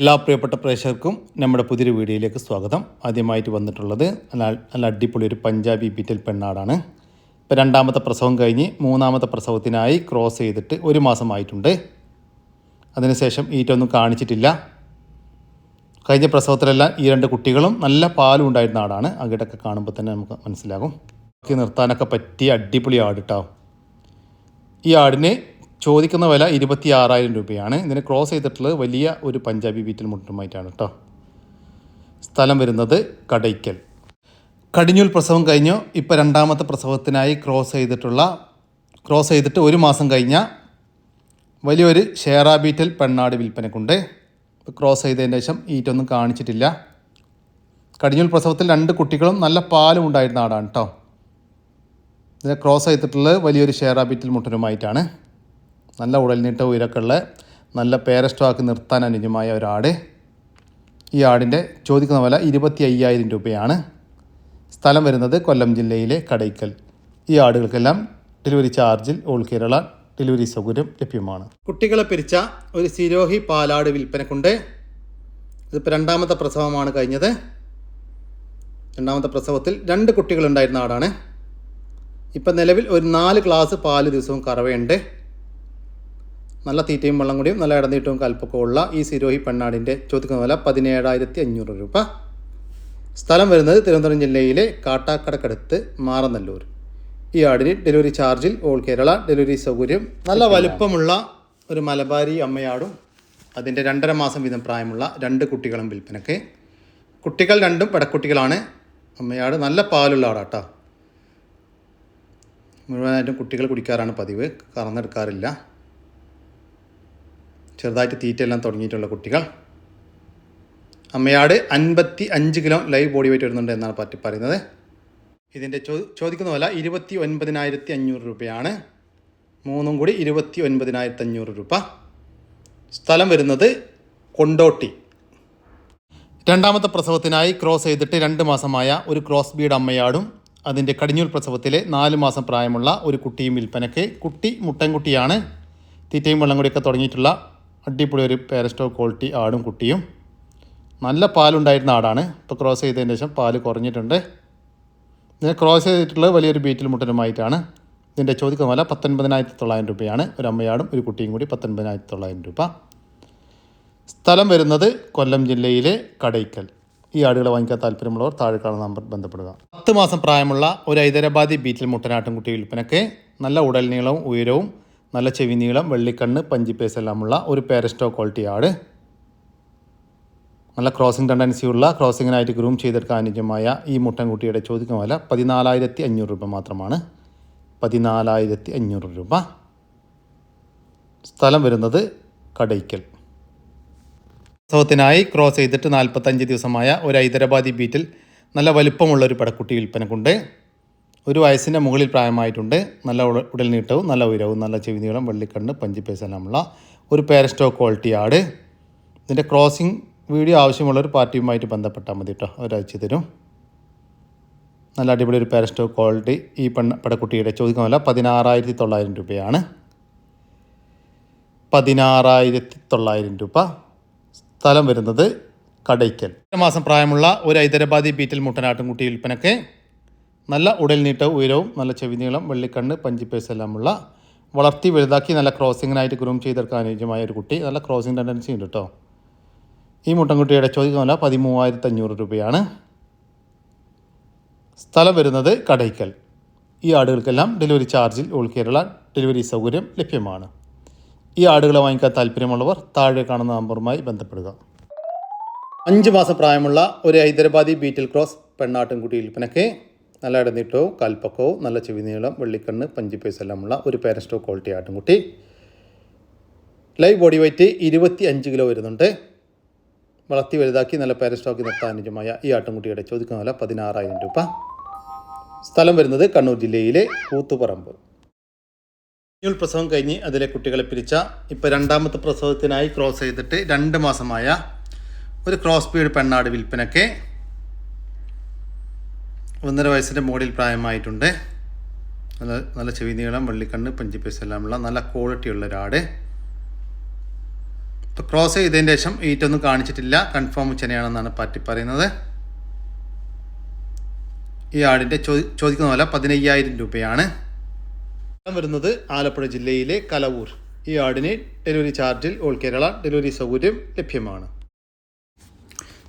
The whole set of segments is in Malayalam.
എല്ലാ പ്രിയപ്പെട്ട പ്രേക്ഷകർക്കും നമ്മുടെ പുതിയൊരു വീഡിയോയിലേക്ക് സ്വാഗതം. ആദ്യമായിട്ട് വന്നിട്ടുള്ളത് നല്ല നല്ല അടിപൊളി ഒരു പഞ്ചാബി ബീറ്റൽ പെണ്ണാടാണ്. ഇപ്പോൾ രണ്ടാമത്തെ പ്രസവം കഴിഞ്ഞ് മൂന്നാമത്തെ പ്രസവത്തിനായി ക്രോസ് ചെയ്തിട്ട് ഒരു മാസമായിട്ടുണ്ട്. അതിനുശേഷം ഈറ്റൊന്നും കാണിച്ചിട്ടില്ല. കഴിഞ്ഞ പ്രസവത്തിലെല്ലാം ഈ രണ്ട് കുട്ടികളും നല്ല പാലും ഉണ്ടായിരുന്ന ആടാണ്. അകിടൊക്കെ കാണുമ്പോൾ തന്നെ നമുക്ക് മനസ്സിലാകും. നിർത്താനൊക്കെ പറ്റിയ അടിപൊളി ആട് കേട്ടോ ഈ ആടിന് ചോദിക്കുന്ന വില ഇരുപത്തി ആറായിരം രൂപയാണ്. ഇതിന് ക്രോസ് ചെയ്തിട്ടുള്ളത് വലിയ ഒരു പഞ്ചാബി ബീറ്റൽ മുട്ടുമായിട്ടാണ് കേട്ടോ സ്ഥലം വരുന്നത് കടയ്ക്കൽ. കടിഞ്ഞൂൽ പ്രസവം കഴിഞ്ഞു. ഇപ്പോൾ രണ്ടാമത്തെ പ്രസവത്തിനായി ക്രോസ് ചെയ്തിട്ടുള്ള ക്രോസ് ചെയ്തിട്ട് ഒരു മാസം കഴിഞ്ഞ വലിയൊരു ഷേറാ ബീറ്റൽ പെണ്ണാട് വിൽപ്പനക്കുണ്ട്. ക്രോസ് ചെയ്തതിന് ശേഷം ഈറ്റൊന്നും കാണിച്ചിട്ടില്ല. കടിഞ്ഞൂൽ പ്രസവത്തിൽ രണ്ട് കുട്ടികളും നല്ല പാലും ഉണ്ടായിരുന്ന ആടാണ് കേട്ടോ ഇതിനെ ക്രോസ് ചെയ്തിട്ടുള്ളത് വലിയൊരു ഷെയർ ബീറ്റൽ മുട്ടനുമായിട്ടാണ്. നല്ല ഉടൽനീട്ട ഉയരക്കുള്ള നല്ല പേരസ്റ്റോക്ക് നിർത്താൻ അനുജമായ ഒരാട്. ഈ ആടിന്റെ ചോദിക്കുന്ന വില ഇരുപത്തി അയ്യായിരം രൂപയാണ്. സ്ഥലം വരുന്നത് കൊല്ലം ജില്ലയിലെ കടയ്ക്കൽ. ഈ ആടുകൾക്കെല്ലാം ഡെലിവറി ചാർജിൽ ഓൾ കേരള ഡെലിവറി സൗകര്യം ലഭ്യമാണ്. കുട്ടികളെ പിരിച്ച ഒരു സിരോഹി പാലാട് വിൽപ്പനക്കുണ്ട്. ഇതിപ്പോൾ രണ്ടാമത്തെ പ്രസവമാണ് കഴിഞ്ഞത്. രണ്ടാമത്തെ പ്രസവത്തിൽ രണ്ട് കുട്ടികളുണ്ടായിരുന്ന ആടാണ്. ഇപ്പം നിലവിൽ ഒരു നാല് ഗ്ലാസ് പാൽ ദിവസവും കറവയുണ്ട്. നല്ല തീറ്റയും വെള്ളം കൂടിയും നല്ല ഇടനീട്ടവും കൽപ്പൊക്കെ ഉള്ള ഈ സിരോഹി പെണ്ണാടിന്റെ ചോദിക്കുന്ന വില പതിനേഴായിരത്തി അഞ്ഞൂറ് രൂപ. സ്ഥലം വരുന്നത് തിരുവനന്തപുരം ജില്ലയിലെ കാട്ടാക്കടക്കടുത്ത് മാറനല്ലൂർ. ഈ ആടിന് ഡെലിവറി ചാർജിൽ ഓൾ കേരള ഡെലിവറി സൗകര്യം നല്ല വലുപ്പമുള്ള ഒരു മലബാരി അമ്മയാടും അതിന്റെ രണ്ടര മാസം വീതം പ്രായമുള്ള രണ്ട് കുട്ടികളും വിൽപ്പനക്ക് കുട്ടികൾ രണ്ടും പെടക്കുട്ടികളാണ്. അമ്മയാട് നല്ല പാലുള്ള ആടാട്ടോ. മുഴുവനായിട്ടും കുട്ടികൾ കുടിക്കാറാണ് പതിവ് കറന്നെടുക്കാറില്ല. ചെറുതായിട്ട് തീറ്റയെല്ലാം തുടങ്ങിയിട്ടുള്ള കുട്ടികൾ. അമ്മയാട് അൻപത്തി അഞ്ച് കിലോ ലൈവ് ബോഡി വെയിറ്റ് വരുന്നുണ്ട് എന്നാണ് പറ്റി പറയുന്നത്. ഇതിന്റെ ചോ ചോദിക്കുന്ന വില ഇരുപത്തി ഒൻപതിനായിരത്തി അഞ്ഞൂറ് രൂപയാണ്. മൂന്നും കൂടി ഇരുപത്തി ഒൻപതിനായിരത്തി അഞ്ഞൂറ് രൂപ. സ്ഥലം വരുന്നത് കൊണ്ടോട്ടി. രണ്ടാമത്തെ പ്രസവത്തിനായി ക്രോസ് ചെയ്തിട്ട് രണ്ട് മാസമായ ഒരു ക്രോസ് ബീഡ് അമ്മയാടും അതിന്റെ കടിഞ്ഞൂൽ പ്രസവത്തിലെ നാല് മാസം പ്രായമുള്ള ഒരു കുട്ടിയും വിൽപ്പനയ്ക്ക് കുട്ടി മുട്ടൻകുട്ടിയാണ്. തീറ്റയും വെള്ളം കൂടിയൊക്കെ തുടങ്ങിയിട്ടുള്ള അടിപൊളി ഒരു പേരസ്റ്റോ ക്വാളിറ്റി ആടും കുട്ടിയും. നല്ല പാലുണ്ടായിരുന്ന ആടാണ്. ഇപ്പോൾ ക്രോസ് ചെയ്തതിന് ശേഷം പാൽ കുറഞ്ഞിട്ടുണ്ട്. ഇതിനെ ക്രോസ് ചെയ്തിട്ടുള്ളത് വലിയൊരു ബീറ്റിൽ മുട്ടനുമായിട്ടാണ്. ഇതിന്റെ ചോദിക്കുന്ന വില പത്തൊൻപതിനായിരത്തി തൊള്ളായിരം രൂപയാണ്. ഒരു അമ്മയാടും ഒരു കുട്ടിയും കൂടി പത്തൊൻപതിനായിരത്തി തൊള്ളായിരം രൂപ. സ്ഥലം വരുന്നത് കൊല്ലം ജില്ലയിലെ കടയ്ക്കൽ. ഈ ആടുകളെ വാങ്ങിക്കാൻ താല്പര്യമുള്ളവർ താഴെ കാണുന്ന നമ്പർ ബന്ധപ്പെടുക. പത്ത് മാസം പ്രായമുള്ള ഒരു ഹൈദരാബാദി ബീറ്റിൽ മുട്ടനാട്ടും കുട്ടി വിൽപ്പനയ്ക്ക് നല്ല ഉടൽ നീളവും ഉയരവും നല്ല ചെവി നീളം വെള്ളിക്കണ്ണ് പഞ്ചിപ്പേസ് എല്ലാമുള്ള ഒരു പേരസ്റ്റോ ക്വാളിറ്റി ആട് നല്ല ക്രോസിംഗ് ടെൻഡൻസിയുള്ള ക്രോസിങ്ങിനായിട്ട് ഗ്രൂം ചെയ്തെടുക്കാൻ അനുയോജ്യമായ ഈ മുട്ടൻകുട്ടിയുടെ ചോദിക്കുന്ന വില പതിനാലായിരത്തി അഞ്ഞൂറ് രൂപ മാത്രമാണ്. പതിനാലായിരത്തി അഞ്ഞൂറ് രൂപ. സ്ഥലം വരുന്നത് കടയ്ക്കൽ. ഉത്സവത്തിനായി ക്രോസ് ചെയ്തിട്ട് നാൽപ്പത്തഞ്ച് ദിവസമായ ഒരു ഹൈദരാബാദി ബീറ്റിൽ നല്ല വലുപ്പമുള്ള ഒരു പടക്കുട്ടി വിൽപ്പനക്കുണ്ട്. ഒരു വയസ്സിന്റെ മുകളിൽ പ്രായമായിട്ടുണ്ട്. നല്ല ഉട ഉടൽ നീട്ടവും നല്ല ഉയരവും നല്ല ചെവി നീളം വെള്ളിക്കണ്ണ് പഞ്ചിപ്പേസെല്ലാമുള്ള ഒരു പാരസ്റ്റോ ക്വാളിറ്റി ആട്. ഇതിന്റെ ക്രോസിംഗ് വീഡിയോ ആവശ്യമുള്ള ഒരു പാർട്ടിയുമായിട്ട് ബന്ധപ്പെട്ടാൽ മതി കേട്ടോ അവരയച്ചു തരും. നല്ല അടിപൊളി ഒരു പാരസ്റ്റോ ക്വാളിറ്റി ഈ പെണ്ണ പടക്കുട്ടിയുടെ ചോദിക്കുന്ന വില പതിനാറായിരത്തി തൊള്ളായിരം രൂപയാണ്. പതിനാറായിരത്തി തൊള്ളായിരം രൂപ. സ്ഥലം വരുന്നത് കടയ്ക്കൽ. മാസം പ്രായമുള്ള ഒരു ഹൈദരാബാദി ബീറ്റിൽ മുട്ടനാട്ടുംകുട്ടി വിൽപ്പനയ്ക്ക് നല്ല ഉടൽ നീട്ടവും ഉയരവും നല്ല ചെവി നീളം വെള്ളിക്കണ്ണ് പഞ്ചിപ്പേസ് എല്ലാമുള്ള വളർത്തി വലുതാക്കി നല്ല ക്രോസിങ്ങിനായിട്ട് ഗ്രൂം ചെയ്തെടുക്കാൻ അനുയോജ്യമായ ഒരു കുട്ടി. നല്ല ക്രോസിങ് ടെൻഡൻസി ഉണ്ട് കേട്ടോ ഈ മുട്ടൻകുട്ടിയുടെ ചോദ്യം ചോദിക്കുന്ന പതിമൂവായിരത്തി അഞ്ഞൂറ് രൂപയാണ്. സ്ഥലം വരുന്നത് കടയ്ക്കൽ. ഈ ആടുകൾക്കെല്ലാം ഡെലിവറി ചാർജിൽ ഓൾ കേരള ഡെലിവറി സൗകര്യം ലഭ്യമാണ്. ഈ ആടുകളെ വാങ്ങിക്കാൻ താല്പര്യമുള്ളവർ താഴെ കാണുന്ന നമ്പറുമായി ബന്ധപ്പെടുക. അഞ്ച് മാസം പ്രായമുള്ള ഒരു ഹൈദരാബാദി ബീറ്റിൽ ക്രോസ് പെണ്ണാട്ടിൻകുട്ടി വിൽപ്പനയ്ക്ക് നല്ല ഇടനീട്ടവും കാൽപ്പക്കവും നല്ല ചെവിനീളം വെള്ളിക്കണ്ണ് വെള്ളിക്കണ്ണ് പൈസ എല്ലാമുള്ള ഒരു പാരസ്റ്റോ ക്വാളിറ്റി ആട്ടുംകുട്ടി ലൈവ് ബോഡി വെയ്റ്റ് ഇരുപത്തി അഞ്ച് കിലോ വരുന്നുണ്ട്. വളർത്തി വലുതാക്കി നല്ല പാരസ്റ്റോക്കി നിർത്താൻ അനുജമായ ഈ ആട്ടുംകുട്ടിയുടെ ചോദിക്കുന്ന വില പതിനാറായിരം രൂപ. സ്ഥലം വരുന്നത് കണ്ണൂർ ജില്ലയിലെ കൂത്തുപറമ്പ്. ന്യൂൽ പ്രസവം കഴിഞ്ഞ് അതിലെ കുട്ടികളെ പിരിച്ച ഇപ്പോൾ രണ്ടാമത്തെ പ്രസവത്തിനായി ക്രോസ് ചെയ്തിട്ട് രണ്ട് മാസമായ ഒരു ക്രോസ് ബീഡ് പെണ്ണാട് വിൽപ്പനയ്ക്ക് ഒന്നര വയസ്സിന്റെ മുകളിൽ പ്രായമായിട്ടുണ്ട്. നല്ല നല്ല ചെവി നീളം വെള്ളിക്കണ്ണ് പഞ്ചിപ്പേസ് എല്ലാമുള്ള നല്ല ക്വാളിറ്റി ഉള്ള ഒരാട് ഇപ്പോൾ ക്രോസ് ചെയ്തതിന് ശേഷം ഈറ്റൊന്നും കാണിച്ചിട്ടില്ല. കൺഫേം ഉച്ചനെയാണെന്നാണ് പാറ്റി പറയുന്നത്. ഈ ആടിന്റെ ചോദി ചോദിക്കുന്ന പോലെ പതിനയ്യായിരം രൂപയാണ്. വരുന്നത് ആലപ്പുഴ ജില്ലയിലെ കലവൂർ. ഈ ആടിന് ഡെലിവറി ചാർജിൽ ഓൾ കേരള ഡെലിവറി സൗകര്യം ലഭ്യമാണ്.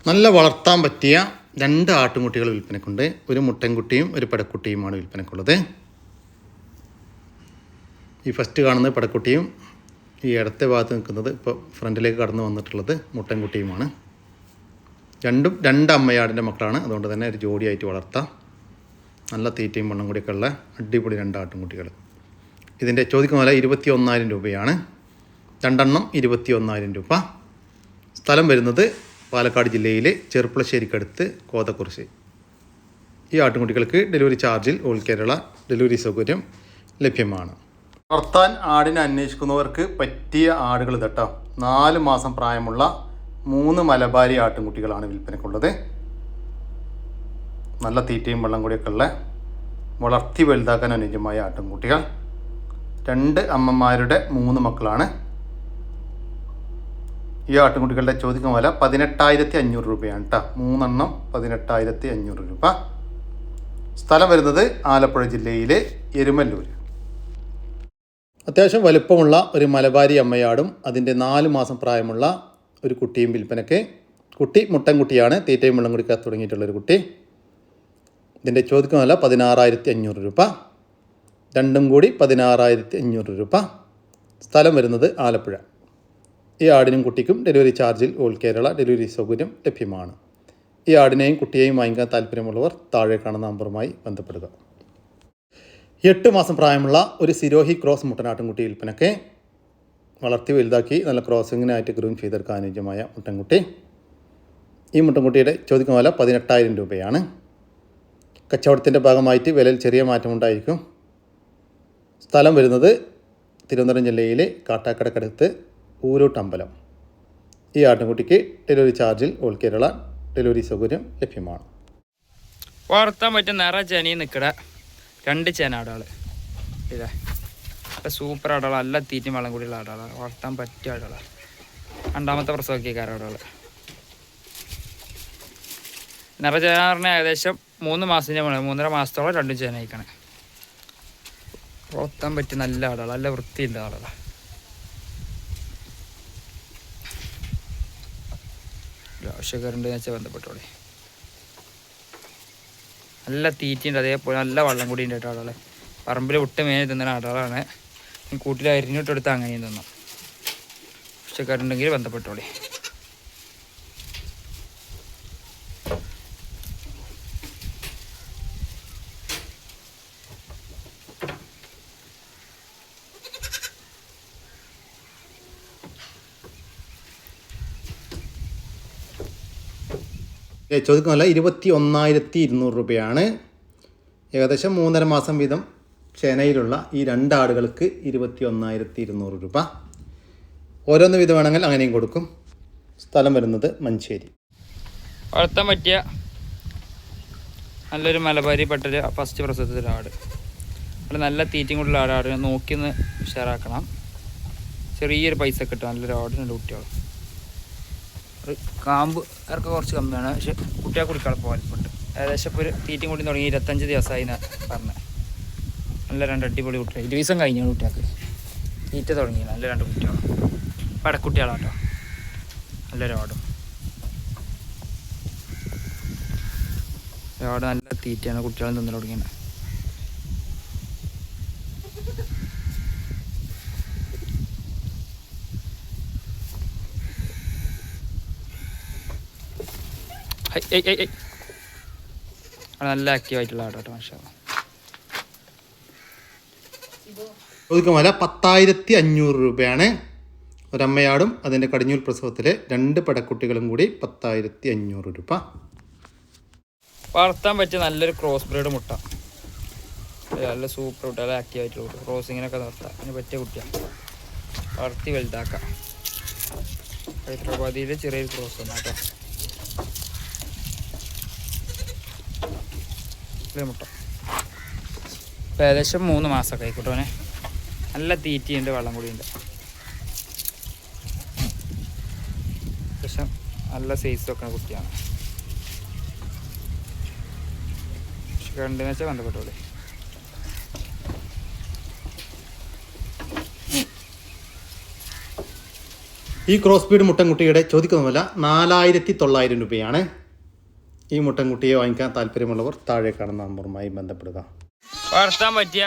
നല്ല വളർത്താൻ പറ്റിയ രണ്ട് ആട്ടുംകുട്ടികൾ വിൽപ്പനക്കുണ്ട്. ഒരു മുട്ടൻകുട്ടിയും ഒരു പടക്കുട്ടിയുമാണ് വിൽപ്പനക്കുള്ളത്. ഈ ഫസ്റ്റ് കാണുന്ന പടക്കുട്ടിയും ഈ ഇടത്തെ ഭാഗത്ത് നിൽക്കുന്നത് ഇപ്പോൾ ഫ്രണ്ടിലേക്ക് കടന്നു വന്നിട്ടുള്ളത് മുട്ടൻകുട്ടിയുമാണ്. രണ്ടും രണ്ട് അമ്മയാടിന്റെ മക്കളാണ്. അതുകൊണ്ട് തന്നെ ഒരു ജോഡിയായിട്ട് വളർത്താം. നല്ല തീറ്റയും മണ്ണും കൂടിയൊക്കെ ഉള്ള അടിപൊളി രണ്ട് ആട്ടുംകുട്ടികൾ. ഇതിന്റെ ചോദിക്കുന്ന വില ഇരുപത്തി ഒന്നായിരം രൂപയാണ്. രണ്ടെണ്ണം ഇരുപത്തി ഒന്നായിരം രൂപ. സ്ഥലം വരുന്നത് പാലക്കാട് ജില്ലയിലെ ചെറുപ്പളശ്ശേരിക്കടുത്ത് കോതക്കുറിശി ഈ ആട്ടുംകുട്ടികൾക്ക് ഡെലിവറി ചാർജിൽ ഓൾ കേരള ഡെലിവറി സൗകര്യം ലഭ്യമാണ്. വളർത്താൻ ആടിനെ അന്വേഷിക്കുന്നവർക്ക് പറ്റിയ ആടുകൾ തട്ടോ നാല് മാസം പ്രായമുള്ള മൂന്ന് മലബാരി ആട്ടുംകുട്ടികളാണ് വിൽപ്പനക്കുള്ളത് നല്ല തീറ്റയും വെള്ളം കൂടിയൊക്കെ ഉള്ള വളർത്തി വലുതാക്കാൻ അനുയോജ്യമായ ആട്ടുംകുട്ടികൾ. രണ്ട് അമ്മമാരുടെ മൂന്ന് മക്കളാണ്. ഈ ആട്ടുംകുട്ടികളുടെ ചോദിക്കുന്ന വില പതിനെട്ടായിരത്തി അഞ്ഞൂറ് രൂപയാണ് കേട്ടോ മൂന്നെണ്ണം പതിനെട്ടായിരത്തി അഞ്ഞൂറ് രൂപ. സ്ഥലം വരുന്നത് ആലപ്പുഴ ജില്ലയിലെ എരുമല്ലൂർ അത്യാവശ്യം വലുപ്പമുള്ള ഒരു മലബാരി അമ്മയാടും അതിന്റെ നാല് മാസം പ്രായമുള്ള ഒരു കുട്ടിയും വിൽപ്പനയ്ക്ക് കുട്ടി മുട്ടൻകുട്ടിയാണ് തീറ്റയും വെള്ളം കുടിക്കാൻ തുടങ്ങിയിട്ടുള്ളൊരു കുട്ടി. ഇതിന്റെ ചോദിക്കുന്ന വില പതിനാറായിരത്തി അഞ്ഞൂറ് രൂപ. രണ്ടും കൂടി പതിനാറായിരത്തി അഞ്ഞൂറ് രൂപ. സ്ഥലം വരുന്നത് ആലപ്പുഴ. ഈ ആടിനും കുട്ടിക്കും ഡെലിവറി ചാർജിൽ ഓൾ കേരള ഡെലിവറി സൗകര്യം ലഭ്യമാണ്. ഈ ആടിനെയും കുട്ടിയെയും വാങ്ങിക്കാൻ താല്പര്യമുള്ളവർ താഴെ കാണുന്ന നമ്പറുമായി ബന്ധപ്പെടുക. എട്ട് മാസം പ്രായമുള്ള ഒരു സിരോഹി ക്രോസ് മുട്ടനാട്ടിൻകുട്ടി വിൽപ്പനയ്ക്ക് വളർത്തി വലുതാക്കി നല്ല ക്രോസിങ്ങിനായിട്ട് ഗ്രൂം ചെയ്തെടുക്കാൻ അനുയോജ്യമായ മുട്ടൻകുട്ടി. ഈ മുട്ടൻകുട്ടിയുടെ ചോദിക്കുന്ന വില പതിനെട്ടായിരം രൂപയാണ്. കച്ചവടത്തിന്റെ ഭാഗമായിട്ട് വിലയിൽ ചെറിയ മാറ്റമുണ്ടായിരിക്കും സ്ഥലം വരുന്നത് തിരുവനന്തപുരം ജില്ലയിലെ കാട്ടാക്കടക്കടുത്ത് ഊരോട്ടമ്പലം ഈ ആട്ടിൻകുട്ടിക്ക് ഡെലിവറി ചാർജിൽ ഓൾ കേരള ഡെലിവറി സൗകര്യം ലഭ്യമാണ്. വളർത്താൻ പറ്റും നിറ ചെനി നിൽക്കട രണ്ട് ചേന ആടാൾ. ഇതാ. നല്ല സൂപ്പർ ആടുകൾ നല്ല തീറ്റും വെള്ളം കൂടിയുള്ള ആടാളാണ് വളർത്താൻ പറ്റിയ ആടുകളാണ് രണ്ടാമത്തെ പ്രസവക്കാര ആടാൾ. നിറ ചേന പറഞ്ഞാൽ ഏകദേശം മൂന്ന് മാസത്തിന്റെ മുകളിൽ മൂന്നര മാസത്തോളം രണ്ടും ചേന അയക്കണേ വളർത്താൻ പറ്റിയ നല്ല ആടുകൾ നല്ല വൃത്തിയുള്ള ആടുകളാണ് ആവശ്യക്കാരുണ്ടെന്ന് വെച്ചാൽ ബന്ധപ്പെട്ടോളെ. നല്ല തീറ്റയുണ്ട് അതേപോലെ നല്ല വെള്ളം കൂടി ഉണ്ട് കേട്ടോ ആടുകളെ പറമ്പിൽ വിട്ട് മേനെ തിന്നുന്ന ആടുകളാണ് കൂട്ടിൽ അരിഞ്ഞിട്ടെടുത്ത് അങ്ങനെയും തിന്നും. ആവശ്യക്കാരുണ്ടെങ്കിൽ ബന്ധപ്പെട്ടോളി. ഏ, ചോദിക്കുന്ന ഇരുപത്തി ഒന്നായിരത്തി ഇരുന്നൂറ് രൂപയാണ്. ഏകദേശം മൂന്നര മാസം വീതം ചെനയിലുള്ള ഈ രണ്ടാടുകൾക്ക് ഇരുപത്തി ഒന്നായിരത്തി ഇരുന്നൂറ് രൂപ. ഓരോന്ന് വീതം വേണമെങ്കിൽ അങ്ങനെയും കൊടുക്കും. സ്ഥലം വരുന്നത് മഞ്ചേരി. വളർത്താൻ പറ്റിയ നല്ലൊരു മലബാരി പെട്ടൊരു ഫസ്റ്റ് പ്രസവത്തിലെ ആട്. അവിടെ നല്ല തീറ്റയും കൂടുതൽ ആടാട് നോക്കി ഒന്ന് ഉഷാറാക്കണം. ചെറിയൊരു പൈസ കിട്ടും. നല്ലൊരു ആടിനുണ്ട് കുട്ടികൾ ഒരു കാമ്പ് ഇറക്ക കുറച്ച് കമ്മിയാണ്. പക്ഷെ കുട്ടിയെ കുടിക്കാൻ പോകാനുണ്ട് ഏകദേശം ഇപ്പോൾ ഒരു തീറ്റയും കൂടി തുടങ്ങി ഇരുപത്തഞ്ച് ദിവസമായി എന്ന് പറഞ്ഞത് നല്ല രണ്ട് അടിപൊളി കുട്ടികൾ ഇരുപത് ദിവസം കഴിഞ്ഞാണ് കുട്ടികൾക്ക്. തീറ്റ തുടങ്ങി. നല്ല രണ്ട് കുട്ടികൾ പടക്കുട്ടികളാട്ടോ നല്ല ആടും അവിടെ നല്ല തീറ്റയാണ് കുട്ടികളും തിന്നു തുടങ്ങിയത്. നല്ല ആക്റ്റീവ് ആയിട്ടുള്ള ആടാട്ടോ മാഷാ ചോദിക്കുന്ന വില പത്തായിരത്തി അഞ്ഞൂറ് രൂപയാണ്. ഒരമ്മയാടും അതിന്റെ കടിഞ്ഞൂൽ പ്രസവത്തിലെ രണ്ട് പടക്കുട്ടികളും കൂടി പത്തായിരത്തി അഞ്ഞൂറ് രൂപ. വളർത്താൻ പറ്റിയ നല്ലൊരു ക്രോസ് ബ്രീഡ് മുട്ട. നല്ല സൂപ്പർ മുട്ട നല്ല ആക്റ്റീവ് ആയിട്ടുള്ള കുട്ടി ക്രോസിങ്ങിനൊക്കെ നിർത്താം. അതിന് പറ്റിയ കുട്ടിയാണ് വളർത്തി വലുതാക്കാം. ഹൈദരാബാദിയിലെ ചെറിയൊരു ക്രോസ് ആണ് കേട്ടോ. ഇല്ലേ മുട്ട. ഇപ്പം ഏകദേശം മൂന്ന് മാസമൊക്കെ ആയിക്കോട്ടെ നല്ല തീറ്റയുണ്ട് വെള്ളം കൂടിയുണ്ട്. നല്ല സൈസ് വെക്കുന്ന കുട്ടിയാണ്. കണ്ടെന്ന് വെച്ചാൽ ബന്ധപ്പെട്ടോളെ ഈ ക്രോസ് ബീഡ് മുട്ടൻകുട്ടിയുടെ ചോദിക്കുന്നതല്ല നാലായിരത്തി തൊള്ളായിരം രൂപയാണ്. ഈ മുട്ടൻകുട്ടിയെ വാങ്ങിക്കാൻ താല്പര്യമുള്ളവർ താഴെ കാണുന്ന നമ്പറുമായി ബന്ധപ്പെടുക. വളർത്താൻ പറ്റിയ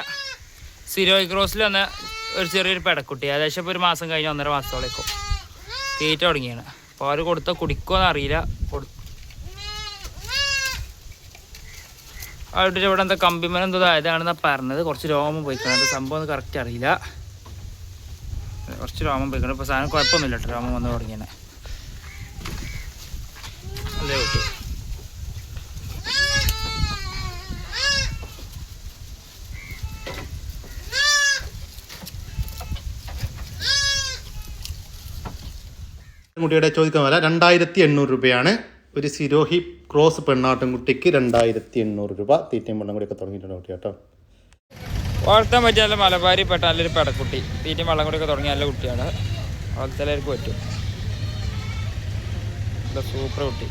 സിരോയ് ക്രോസിൽ വന്ന ഒരു ചെറിയൊരു പെടക്കുട്ടി. ഏകദേശം ഇപ്പോൾ ഒരു മാസം കഴിഞ്ഞ് ഒന്നര മാസത്തോളേക്കും. തീറ്റ തുടങ്ങിയാണ്. അപ്പോൾ അവർ കൊടുത്ത കുടിക്കുമെന്ന് അറിയില്ല കൊടു അവിടെ ഇവിടെ എന്താ കമ്പിമരം എന്തോ ആയതാണെന്നാണ് പറഞ്ഞത്. കുറച്ച് രോമം പോയിക്കണം. സംഭവം ഒന്നും കറക്റ്റ് അറിയില്ല. കുറച്ച് രോമം പോയിക്കണം. ഇപ്പോൾ സാധനം കുഴപ്പമൊന്നുമില്ല കേട്ടോ. രോമം വന്ന് തുടങ്ങിയാണ്. അല്ലേ കുട്ടി. കുട്ടിയുടെ ചോദിക്കുന്ന വില രണ്ടായിരത്തി എണ്ണൂറ് രൂപയാണ്. ഒരു സിരോഹി ക്രോസ് പെണ്ണാട്ടുംകുട്ടിക്ക് രണ്ടായിരത്തി എണ്ണൂറ് രൂപ. തീറ്റയും വെള്ളം കൂടിയൊക്കെ തുടങ്ങിയിട്ടുണ്ട് കുട്ടി കേട്ടോ. വളർത്താൻ പറ്റിയ നല്ല മലബാരി പെട്ട നല്ലൊരു പെടക്കുട്ടി തീറ്റയും വെള്ളം കൂടിയൊക്കെ തുടങ്ങിയ നല്ല കുട്ടിയാണ്. വളർത്തലേക്ക് പറ്റും. സൂപ്പർ കുട്ടി.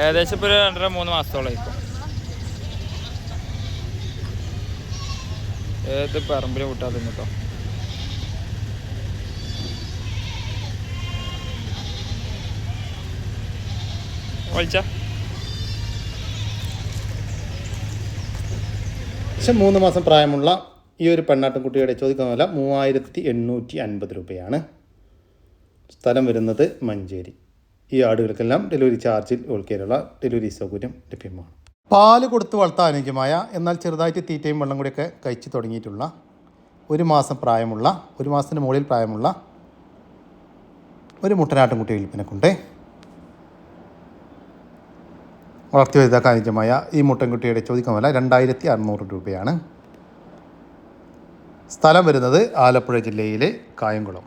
ഏകദേശം ഇപ്പോൾ ഒരു രണ്ടര മൂന്ന് മാസത്തോളം ഇപ്പം ഏത് പറമ്പിലും വിട്ടാൽ കേട്ടോ വിളിച്ച പക്ഷെ മൂന്ന് മാസം പ്രായമുള്ള ഈ ഒരു പെണ്ണാട്ടുംകുട്ടിയുടെ ചോദിക്കുന്ന വില മൂവായിരത്തി എണ്ണൂറ്റി അൻപത് രൂപയാണ് സ്ഥലം വരുന്നത് മഞ്ചേരി. ഈ ആടുകൾക്കെല്ലാം ഡെലിവറി ചാർജിൽ ഉൾക്കേലുള്ള ഡെലിവറി സൗകര്യം ലഭ്യമാണ്. പാൽ കൊടുത്ത് വളർത്താൻ അനുയോജ്യമായ എന്നാൽ ചെറുതായിട്ട് തീറ്റയും വെള്ളം കൂടിയൊക്കെ കഴിച്ചു തുടങ്ങിയിട്ടുള്ള ഒരു മാസം പ്രായമുള്ള ഒരു മാസത്തിന് മുകളിൽ പ്രായമുള്ള ഒരു മുട്ടനാട്ടുംകുട്ടി വിൽപ്പനക്കുണ്ട്. വളർത്തി വലുതാക്കാൻ അനുയോജ്യമായ ഈ മുട്ടൻകുട്ടിയുടെ ചോദിക്കുന്ന വില രണ്ടായിരത്തി അറുന്നൂറ് രൂപയാണ്. സ്ഥലം വരുന്നത് ആലപ്പുഴ ജില്ലയിലെ കായംകുളം.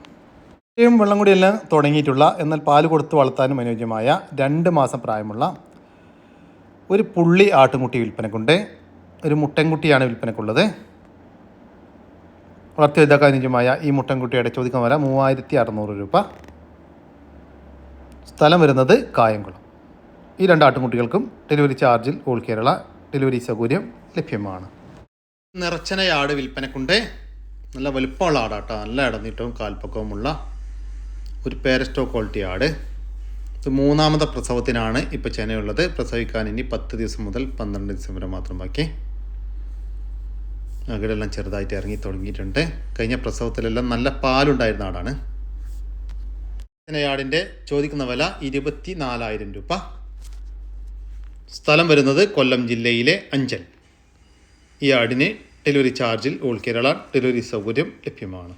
ഇത്രയും വെള്ളം കൂടിയെല്ലാം തുടങ്ങിയിട്ടുള്ള എന്നാൽ പാൽ കൊടുത്ത് വളർത്താനും അനുയോജ്യമായ രണ്ട് മാസം പ്രായമുള്ള ഒരു പുള്ളി ആട്ടുംകുട്ടി വിൽപ്പനക്കുണ്ട്. ഒരു മുട്ടൻകുട്ടിയാണ് വിൽപ്പനക്കുള്ളത്. വളർത്തി വലുതാക്കാൻ അനുയോജ്യമായ ഈ മുട്ടൻകുട്ടിയുടെ ചോദിക്കുന്ന വില മൂവായിരത്തി അറുന്നൂറ് രൂപ. സ്ഥലം വരുന്നത് കായംകുളം. ഈ രണ്ട് ആട്ടുംകുട്ടികൾക്കും ഡെലിവറി ചാർജിൽ ഓൾ കേരള ഡെലിവറി സൗകര്യം ലഭ്യമാണ്. നിറച്ചനയാട് വിൽപ്പനക്കുണ്ട്. നല്ല വലുപ്പമുള്ള ആടാട്ടോ. നല്ല ഇടനീട്ടവും കാൽപ്പക്കവുമുള്ള ഒരു പേരസ്റ്റോ ക്വാളിറ്റി ആട്. ഇത് മൂന്നാമത്തെ പ്രസവത്തിനാണ് ഇപ്പോൾ ചെനയുള്ളത്. പ്രസവിക്കാൻ ഇനി പത്ത് ദിവസം മുതൽ പന്ത്രണ്ട് ദിവസം വരെ മാത്രം ബാക്കി. അകിടെല്ലാം ചെറുതായിട്ട് ഇറങ്ങി തുടങ്ങിയിട്ടുണ്ട്. കഴിഞ്ഞ പ്രസവത്തിലെല്ലാം നല്ല പാലുണ്ടായിരുന്ന ആടാണ്. ചെനയാടിന്റെ ചോദിക്കുന്ന വില ഇരുപത്തി നാലായിരം രൂപ. സ്ഥലം വരുന്നത് കൊല്ലം ജില്ലയിലെ അഞ്ചൽ. ഈ ആടിന് ഡെലിവറി ചാർജിൽ ഓൾ കേരള ഡെലിവറി സൗകര്യം ലഭ്യമാണ്.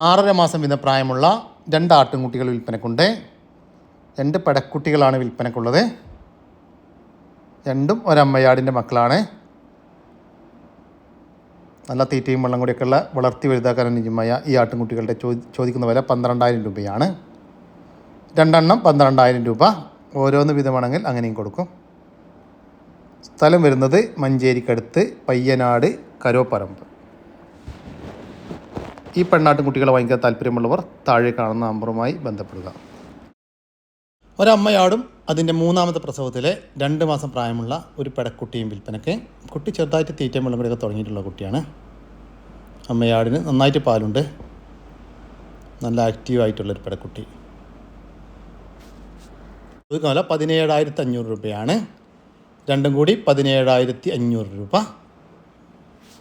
ആറര മാസം വീതം പ്രായമുള്ള രണ്ട് ആട്ടുംകുട്ടികൾ വിൽപ്പനക്കുണ്ട്. രണ്ട് പടക്കുട്ടികളാണ് വിൽപ്പനക്കുള്ളത്. രണ്ടും ഒരമ്മയാടിന്റെ മക്കളാണ്. നല്ല തീറ്റയും വെള്ളം കൂടിയൊക്കെയുള്ള വളർത്തി വലുതാക്കാൻ അനുജമായ ഈ ആട്ടുംകുട്ടികളുടെ ചോ ചോദിക്കുന്ന വില പന്ത്രണ്ടായിരം രൂപയാണ്. രണ്ടെണ്ണം പന്ത്രണ്ടായിരം രൂപ. ഓരോന്ന് വിധമാണെങ്കിൽ അങ്ങനെയും കൊടുക്കും. സ്ഥലം വരുന്നത് മഞ്ചേരിക്കടുത്ത് പയ്യനാട് കരോപ്പറമ്പ്. ഈ പെണ്ണാട്ടും കുട്ടികളെ വാങ്ങിക്കാൻ താല്പര്യമുള്ളവർ താഴെ കാണുന്ന നമ്പറുമായി ബന്ധപ്പെടുക. ഒരമ്മയാടും അതിന്റെ മൂന്നാമത്തെ പ്രസവത്തിലെ രണ്ട് മാസം പ്രായമുള്ള ഒരു പെടക്കുട്ടിയും വിൽപ്പനയ്ക്ക് കുട്ടി ചെറുതായിട്ട് തീറ്റയും വെള്ളം തുടങ്ങിയിട്ടുള്ള കുട്ടിയാണ്. അമ്മയാടിന് നന്നായിട്ട് പാലുണ്ട്. നല്ല ആക്റ്റീവ് ആയിട്ടുള്ളൊരു പെടക്കുട്ടി. വില പതിനേഴായിരത്തി അഞ്ഞൂറ് രൂപയാണ്. രണ്ടും കൂടി പതിനേഴായിരത്തി അഞ്ഞൂറ് രൂപ.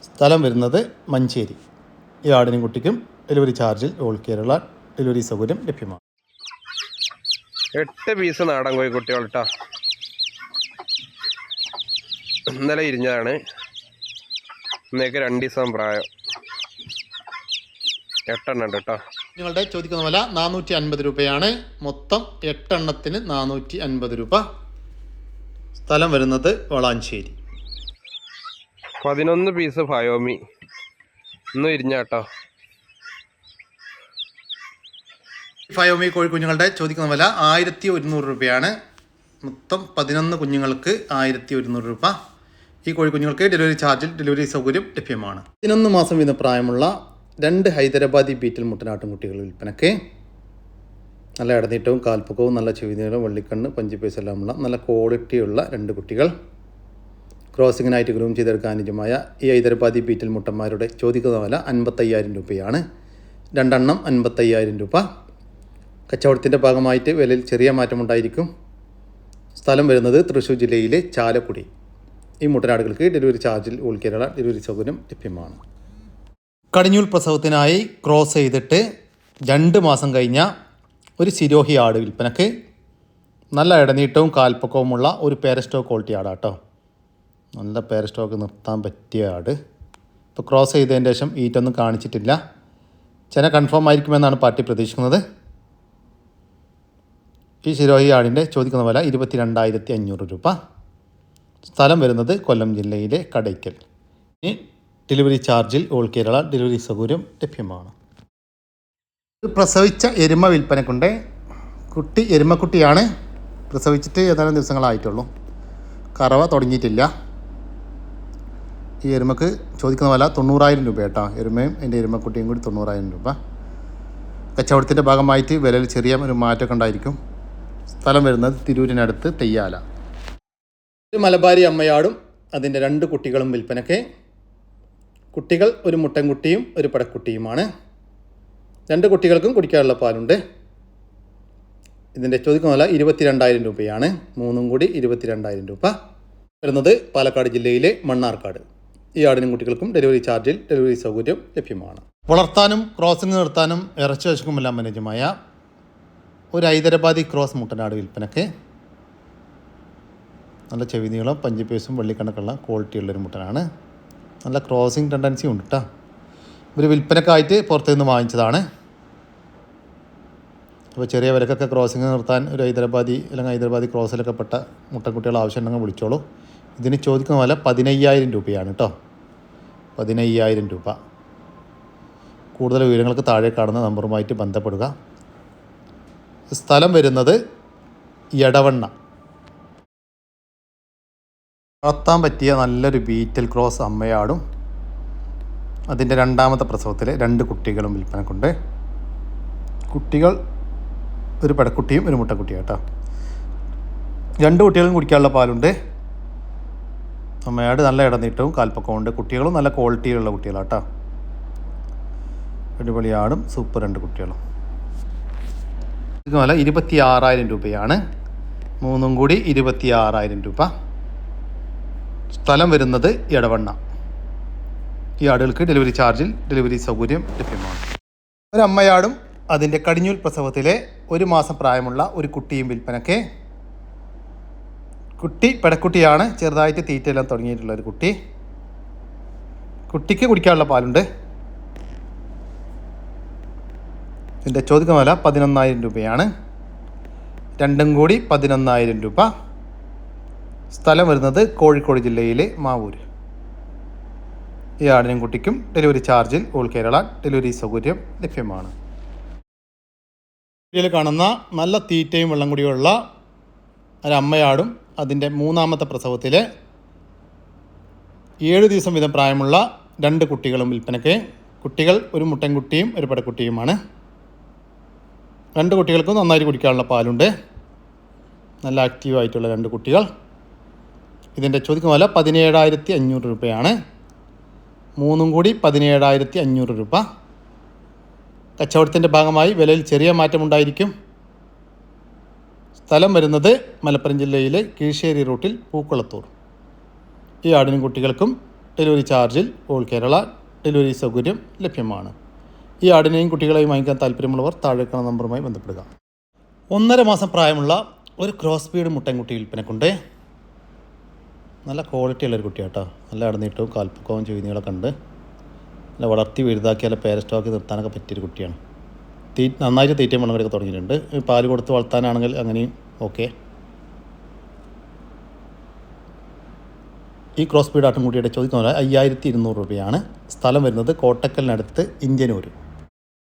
സ്ഥലം വരുന്നത് മഞ്ചേരി. ഈ ആടിനും കുട്ടിക്കും ഡെലിവറി ചാർജിൽ ഓൾ കേരള ഡെലിവറി സൗകര്യം ലഭ്യമാണ്. എട്ട് പീസ് നാടൻ കോഴി കേട്ടോ ഇന്നലെ ഇരിഞ്ഞതാണ്. ഇന്നേക്ക് രണ്ട് ദിവസം പ്രായം. എട്ടെണ്ണം ഉണ്ട് കേട്ടോ നിങ്ങളുടെ ചോദിക്കുന്ന വില നാനൂറ്റി അൻപത് രൂപയാണ്. മൊത്തം എട്ടെണ്ണത്തിന് നാനൂറ്റി അൻപത് രൂപ. സ്ഥലം വരുന്നത് വളാഞ്ചേരി. പതിനൊന്ന് പീസ് ഫയോമി ഇന്നും ഇരിഞ്ഞാട്ടോ. ഫയോമി കോഴിക്കുഞ്ഞുങ്ങളുടെ ചോദിക്കുന്ന വില ആയിരത്തി ഒരുന്നൂറ് രൂപയാണ്. മൊത്തം പതിനൊന്ന് കുഞ്ഞുങ്ങൾക്ക് ആയിരത്തി ഒരുന്നൂറ് രൂപ. ഈ കോഴിക്കുഞ്ഞുങ്ങൾക്ക് ഡെലിവറി ചാർജിൽ ഡെലിവറി സൗകര്യം ലഭ്യമാണ്. പതിനൊന്ന് മാസം വീതം പ്രായമുള്ള രണ്ട് ഹൈദരാബാദി ബീറ്റിൽ മുട്ടനാട്ടും കുട്ടികൾ വിൽപ്പനയ്ക്ക് നല്ല ഇടനീട്ടവും കാൽപ്പക്കവും നല്ല ചെവിനീളം വെള്ളിക്കണ്ണ് പഞ്ചിപ്പേസ് എല്ലാമുള്ള നല്ല ക്വാളിറ്റിയുള്ള രണ്ട് കുട്ടികൾ. ക്രോസിങ്ങിനായിട്ട് ഗ്രൂം ചെയ്തെടുക്കാൻ അനുജമായ ഈ ഹൈദരാബാദി ബീറ്റിൽ മുട്ടന്മാരുടെ ചോദിക്കുന്ന വില അൻപത്തയ്യായിരം രൂപയാണ്. രണ്ടെണ്ണം അൻപത്തയ്യായിരം രൂപ. കച്ചവടത്തിന്റെ ഭാഗമായിട്ട് വിലയിൽ ചെറിയ മാറ്റമുണ്ടായിരിക്കും സ്ഥലം വരുന്നത് തൃശ്ശൂർ ജില്ലയിലെ ചാലക്കുടി. ഈ മുട്ടനാടുകൾക്ക് ഡെലിവറി ചാർജിൽ ഓൾ കേരള ഡെലിവറി സൗകര്യം ലഭ്യമാണ്. കടിഞ്ഞൂൽ പ്രസവത്തിനായി ക്രോസ് ചെയ്തിട്ട് രണ്ട് മാസം കഴിഞ്ഞ ഒരു സിരോഹി ആട് വിൽപ്പനക്ക് നല്ല ഇടനീട്ടവും കാൽപ്പക്കവുമുള്ള ഒരു പേരസ്റ്റോ ക്വാളിറ്റി ആടാട്ടോ. നല്ല പേരസ്റ്റോക്ക് നിർത്താൻ പറ്റിയ ആട്. ഇപ്പോൾ ക്രോസ് ചെയ്തതിന് ശേഷം ഈറ്റൊന്നും കാണിച്ചിട്ടില്ല. ചെന കൺഫേം ആയിരിക്കുമെന്നാണ് പാർട്ടി പ്രതീക്ഷിക്കുന്നത്. ഈ ശിരോഹി ആടിന്റെ ചോദിക്കുന്ന വില ഇരുപത്തി രണ്ടായിരത്തി അഞ്ഞൂറ് രൂപ. സ്ഥലം വരുന്നത് കൊല്ലം ജില്ലയിലെ കടയ്ക്കൽ. ഇനി ഡെലിവറി ചാർജിൽ ഓൾ കേരള ഡെലിവറി സൗകര്യം ലഭ്യമാണ്. പ്രസവിച്ച എരുമ വിൽപ്പനക്കുണ്ട് കുട്ടി എരുമക്കുട്ടിയാണ് പ്രസവിച്ചിട്ട് ഏതാനും ദിവസങ്ങളായിട്ടുള്ളൂ. കറവ തുടങ്ങിയിട്ടില്ല. ഈ എരുമക്ക് ചോദിക്കുന്ന വില തൊണ്ണൂറായിരം രൂപ കേട്ടോ. എരുമയും എന്റെ എരുമക്കുട്ടിയും കൂടി തൊണ്ണൂറായിരം രൂപ. കച്ചവടത്തിന്റെ ഭാഗമായിട്ട് വിലയിൽ ചെറിയ ഒരു മാറ്റമൊക്കെ ഉണ്ടായിരിക്കും. സ്ഥലം വരുന്നത് തിരൂരിനടുത്ത് തെയ്യാല. ഒരു മലബാരി അമ്മയാടും അതിന്റെ രണ്ട് കുട്ടികളും വിൽപ്പനയ്ക്ക്. കുട്ടികൾ ഒരു മുട്ടൻകുട്ടിയും ഒരു പടക്കുട്ടിയുമാണ്. രണ്ട് കുട്ടികൾക്കും കുടിക്കാനുള്ള പാലുണ്ട്. ഇതിന്റെ ചോദിക്കുന്ന വില ഇരുപത്തിരണ്ടായിരം രൂപയാണ്. മൂന്നും കൂടി ഇരുപത്തിരണ്ടായിരം രൂപ. വരുന്നത് പാലക്കാട് ജില്ലയിലെ മണ്ണാർക്കാട്. ഈ ആടിനും കുട്ടികൾക്കും ഡെലിവറി ചാർജിൽ ഡെലിവറി സൗകര്യം ലഭ്യമാണ്. വളർത്താനും ക്രോസിംഗ് നിർത്താനും ഇറച്ചി വശക്കുമെല്ലാം മനോജമായ ഒരു ഹൈദരാബാദി ക്രോസ് മുട്ടനാട് വിൽപ്പനക്ക് നല്ല ചെവി നീളം പഞ്ചിപ്പേസും വെള്ളിക്കണക്കുള്ള ക്വാളിറ്റിയുള്ളൊരു മുട്ടനാണ്. നല്ല ക്രോസിംഗ് ടെൻഡൻസി ഉണ്ട് കേട്ടോ ഇവർ വിൽപ്പനക്കായിട്ട് പുറത്തു നിന്ന് വാങ്ങിച്ചതാണ്. അപ്പോൾ ചെറിയ വിലക്കൊക്കെ ക്രോസിംഗ് നിർത്താൻ ഒരു ഹൈദരാബാദി അല്ലെങ്കിൽ ഹൈദരാബാദി ക്രോസിലൊക്കെ പെട്ട മുട്ടൻകുട്ടികൾ ആവശ്യമുണ്ടെങ്കിൽ വിളിച്ചോളൂ. ഇതിന് ചോദിക്കുന്ന വില പതിനയ്യായിരം രൂപയാണ് കേട്ടോ പതിനയ്യായിരം രൂപ. കൂടുതൽ വിവരങ്ങൾക്ക് താഴെ കാണുന്ന നമ്പറുമായിട്ട് ബന്ധപ്പെടുക. സ്ഥലം വരുന്നത് എടവണ്ണ. വളർത്താൻ പറ്റിയ നല്ലൊരു ബീറ്റൽ ക്രോസ് അമ്മയാടും. അതിന്റെ രണ്ടാമത്തെ പ്രസവത്തിൽ രണ്ട് കുട്ടികളും വിൽപ്പനക്കുണ്ട്. കുട്ടികൾ ഒരു പെടക്കുട്ടിയും ഒരു മുട്ടക്കുട്ടിയും കേട്ടോ. രണ്ട് കുട്ടികളും കുടിക്കാനുള്ള പാലുണ്ട്. അമ്മയാട് നല്ല ഇടനീട്ടവും കാൽപ്പക്കമുണ്ട് കുട്ടികളും നല്ല ക്വാളിറ്റിയിലുള്ള കുട്ടികളാട്ടോ അടിപൊളി ആടും സൂപ്പർ രണ്ട് കുട്ടികളും. ഇതുപോലെ ഇരുപത്തി ആറായിരം രൂപയാണ്. മൂന്നും കൂടി ഇരുപത്തി ആറായിരം രൂപ. സ്ഥലം വരുന്നത് എടവണ്ണ. ഈ ആടുകൾക്ക് ഡെലിവറി ചാർജിൽ ഡെലിവറി സൗകര്യം ലഭ്യമാണ്. ഒരമ്മയാടും അതിന്റെ കടിഞ്ഞൂൽ പ്രസവത്തിലെ ഒരു മാസം പ്രായമുള്ള ഒരു കുട്ടിയും വിൽപ്പനയ്ക്ക് കുട്ടി പെടക്കുട്ടിയാണ് ചെറുതായിട്ട് തീറ്റയെല്ലാം തുടങ്ങിയിട്ടുള്ള ഒരു കുട്ടി. കുട്ടിക്ക് കുടിക്കാനുള്ള പാലുണ്ട്. ഇതിന്റെ ചോദിക്കുന്ന വില പതിനൊന്നായിരം രൂപയാണ്. രണ്ടും കൂടി പതിനൊന്നായിരം രൂപ. സ്ഥലം വരുന്നത് കോഴിക്കോട് ജില്ലയിലെ മാവൂര്. ഈ ആടിനും കുട്ടിക്കും ഡെലിവറി ചാർജിൽ ഓൾ കേരള ഡെലിവറി സൗകര്യം ലഭ്യമാണ്. ഇതിൽ കാണുന്ന നല്ല തീറ്റയും വെള്ളം കൂടിയുള്ള ഒരമ്മയാടും അതിന്റെ മൂന്നാമത്തെ പ്രസവത്തിൽ ഏഴ് ദിവസം വീതം പ്രായമുള്ള രണ്ട് കുട്ടികളും വിൽപ്പനയ്ക്ക്. കുട്ടികൾ ഒരു മുട്ടൻകുട്ടിയും ഒരു പടക്കുട്ടിയുമാണ്. രണ്ട് കുട്ടികൾക്കും നന്നായി കുടിക്കാനുള്ള പാലുണ്ട്. നല്ല ആക്റ്റീവായിട്ടുള്ള രണ്ട് കുട്ടികൾ. ഇതിന്റെ ചോദിക്കുന്ന വില പതിനേഴായിരത്തി അഞ്ഞൂറ് രൂപയാണ്. മൂന്നും കൂടി പതിനേഴായിരത്തി അഞ്ഞൂറ് രൂപ. കച്ചവടത്തിന്റെ ഭാഗമായി വിലയിൽ ചെറിയ മാറ്റമുണ്ടായിരിക്കും. സ്ഥലം വരുന്നത് മലപ്പുറം ജില്ലയിലെ കീഴ്ശ്ശേരി റൂട്ടിൽ പൂക്കുളത്തൂർ. ഈ ആടിനും കുട്ടികൾക്കും ഡെലിവറി ചാർജിൽ ഓൾ കേരള ഡെലിവറി സൗകര്യം ലഭ്യമാണ്. ഈ ആടിനെയും കുട്ടികളെയും വാങ്ങിക്കാൻ താല്പര്യമുള്ളവർ താഴേക്കാണ് നമ്പറുമായി ബന്ധപ്പെടുക. ഒന്നര മാസം പ്രായമുള്ള ഒരു ക്രോസ് ബീഡ് മുട്ടൻകുട്ടി വിൽപ്പനക്കുണ്ട്. നല്ല ക്വാളിറ്റി ഉള്ളൊരു കുട്ടിയാട്ടോ. നല്ല അടന്നിട്ടും കാൽപ്പക്കവും ചുവീനികളൊക്കെ ഉണ്ട്. നല്ല വളർത്തി വലുതാക്കി നല്ല പേരസ്റ്റോക്കി നിർത്താനൊക്കെ പറ്റിയൊരു കുട്ടിയാണ്. തീ നന്നായിട്ട് തീറ്റയും മണവരൊക്കെ തുടങ്ങിയിട്ടുണ്ട്. പാൽ കൊടുത്ത് വളർത്താനാണെങ്കിൽ അങ്ങനെയും ഓക്കെ ഈ ക്രോസ് ബീഡ് ചോദിക്കുന്ന പോലെ അയ്യായിരത്തി ഇരുന്നൂറ് രൂപയാണ്. സ്ഥലം വരുന്നത് കോട്ടക്കലിനടുത്ത് ഇന്ത്യനൂർ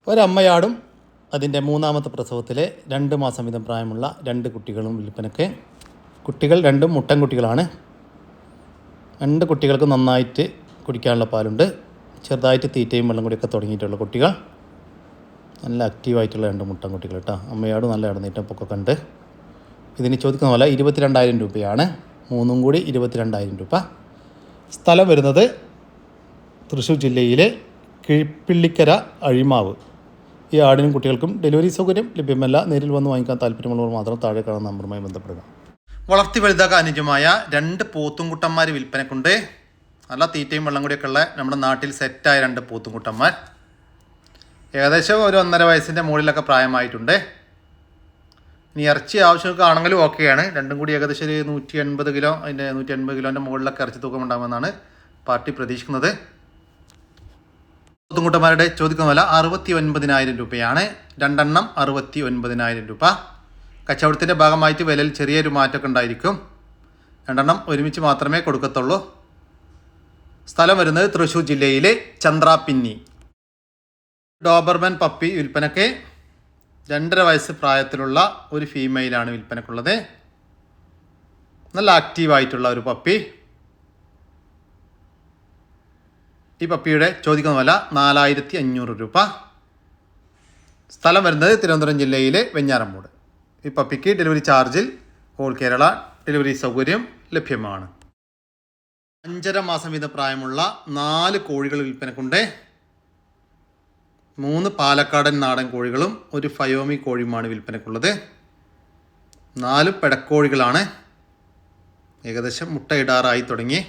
ഒരമ്മയാടും അതിന്റെ മൂന്നാമത്തെ പ്രസവത്തിലെ രണ്ട് മാസം വീതം പ്രായമുള്ള രണ്ട് കുട്ടികളും വിൽപ്പനയ്ക്ക് കുട്ടികൾ രണ്ടും മുട്ടൻ കുട്ടികളാണ് രണ്ട് കുട്ടികൾക്ക് നന്നായിട്ട് കുടിക്കാനുള്ള പാലുണ്ട്. ചെറുതായിട്ട് തീറ്റയും വെള്ളം കൂടിയൊക്കെ തുടങ്ങിയിട്ടുള്ള കുട്ടികൾ. നല്ല ആക്റ്റീവായിട്ടുള്ള രണ്ട് മുട്ടൻകുട്ടികൾ കേട്ടോ. അമ്മയോട് നല്ല ഇടനീട്ടം പൊക്കൊക്കെ ഉണ്ട് ഇതിന് ചോദിക്കുന്ന പോലെ ഇരുപത്തിരണ്ടായിരം രൂപയാണ്. മൂന്നും കൂടി ഇരുപത്തിരണ്ടായിരം രൂപ. സ്ഥലം വരുന്നത് തൃശ്ശൂർ ജില്ലയിലെ കിഴിപ്പിള്ളിക്കര അഴിമാവ്. ഈ ആടിനും കുട്ടികൾക്കും ഡെലിവറി സൗകര്യം ലഭ്യമല്ല. നേരിൽ വന്ന് വാങ്ങിക്കാൻ താല്പര്യമുള്ളവർ മാത്രം താഴെ കാണുന്ന നമ്പറുമായി ബന്ധപ്പെടുക. വളർത്തി വലുതാക്കാൻ അനുജമായ രണ്ട് പോത്തുംകുട്ടന്മാർ വിൽപ്പനക്കുണ്ട്. നല്ല തീറ്റയും വെള്ളം കൂടിയൊക്കെ ഉള്ള നമ്മുടെ നാട്ടിൽ സെറ്റായ രണ്ട് പോത്തുംകുട്ടന്മാർ. ഏകദേശം ഒരു ഒന്നര വയസ്സിന്റെ മുകളിലൊക്കെ പ്രായമായിട്ടുണ്ട്. ഇനി ഇറച്ചി ആവശ്യമൊക്കെ ആണെങ്കിലും ഓക്കെയാണ് രണ്ടും കൂടി ഏകദേശം ഒരു നൂറ്റി എൺപത് കിലോ അതിന്റെ നൂറ്റി എൺപത് കിലോന്റെ മുകളിലൊക്കെ ഇറച്ചി തൂക്കം ഉണ്ടാകുമെന്നാണ് പാർട്ടി പ്രതീക്ഷിക്കുന്നത്. പോത്തുംകുട്ടന്മാരുടെ ചോദിക്കുന്ന വില അറുപത്തി ഒൻപതിനായിരം രൂപയാണ്. രണ്ടെണ്ണം അറുപത്തി ഒൻപതിനായിരം രൂപ. കച്ചവടത്തിന്റെ ഭാഗമായിട്ട് വിലയിൽ ചെറിയൊരു മാറ്റമൊക്കെ ഉണ്ടായിരിക്കും. രണ്ടെണ്ണം ഒരുമിച്ച് മാത്രമേ കൊടുക്കത്തുള്ളൂ. സ്ഥലം വരുന്നത് തൃശ്ശൂർ ജില്ലയിലെ ചന്ദ്രാപിന്നി. ഡോബർമൻ പപ്പി വിൽപ്പനയ്ക്ക് രണ്ടര വയസ്സ് പ്രായത്തിലുള്ള ഒരു ഫീമെയിലാണ് വിൽപ്പനക്കുള്ളത് നല്ല ആക്റ്റീവായിട്ടുള്ള ഒരു പപ്പി. ഈ പപ്പിയുടെ ചോദിക്കുന്ന വില നാലായിരത്തി അഞ്ഞൂറ് രൂപ. സ്ഥലം വരുന്നത് തിരുവനന്തപുരം ജില്ലയിലെ വെഞ്ഞാറമ്മൂട്. ഈ പപ്പിക്ക് ഡെലിവറി ചാർജിൽ ഓൾ കേരള ഡെലിവറി സൗകര്യം ലഭ്യമാണ്. അഞ്ചര മാസം വീതം പ്രായമുള്ള നാല് കോഴികൾ വിൽപ്പനക്കുണ്ട്. മൂന്ന് പാലക്കാടൻ നാടൻ കോഴികളും ഒരു ഫയോമി കോഴിയുമാണ് വിൽപ്പനക്കുള്ളത്. നാല് പെടക്കോഴികളാണ് ഏകദേശം മുട്ടയിടാറായി തുടങ്ങി.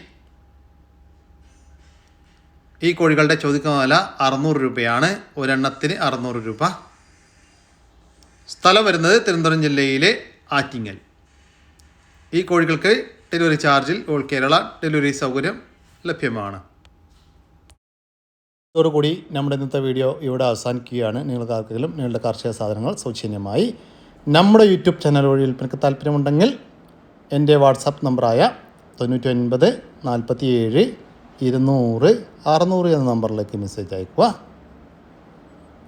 ഈ കോഴികളുടെ ചോദിക്കുന്ന വില അറുന്നൂറ് രൂപയാണ്. ഒരെണ്ണത്തിന് അറുന്നൂറ് രൂപ. സ്ഥലം വരുന്നത് തിരുവനന്തപുരം ജില്ലയിലെ ആറ്റിങ്ങൽ. ഈ കോഴികൾക്ക് ഡെലിവറി ചാർജിൽ ഓൾ കേരള ഡെലിവറി സൗകര്യം ലഭ്യമാണ്. ഇതോടുകൂടി നമ്മുടെ ഇന്നത്തെ വീഡിയോ ഇവിടെ അവസാനിക്കുകയാണ്. നിങ്ങൾക്ക് ആർക്കെങ്കിലും നിങ്ങളുടെ കാർഷിക സാധനങ്ങൾ സൗജന്യമായി നമ്മുടെ യൂട്യൂബ് ചാനൽ വഴി വിൽപ്പനയ്ക്ക് താല്പര്യമുണ്ടെങ്കിൽ എന്റെ വാട്സാപ്പ് നമ്പറായ തൊണ്ണൂറ്റി ഒൻപത് നാൽപ്പത്തി ഏഴ് ഇരുന്നൂറ് അറുന്നൂറ് എന്ന നമ്പറിലേക്ക് മെസ്സേജ് അയക്കുക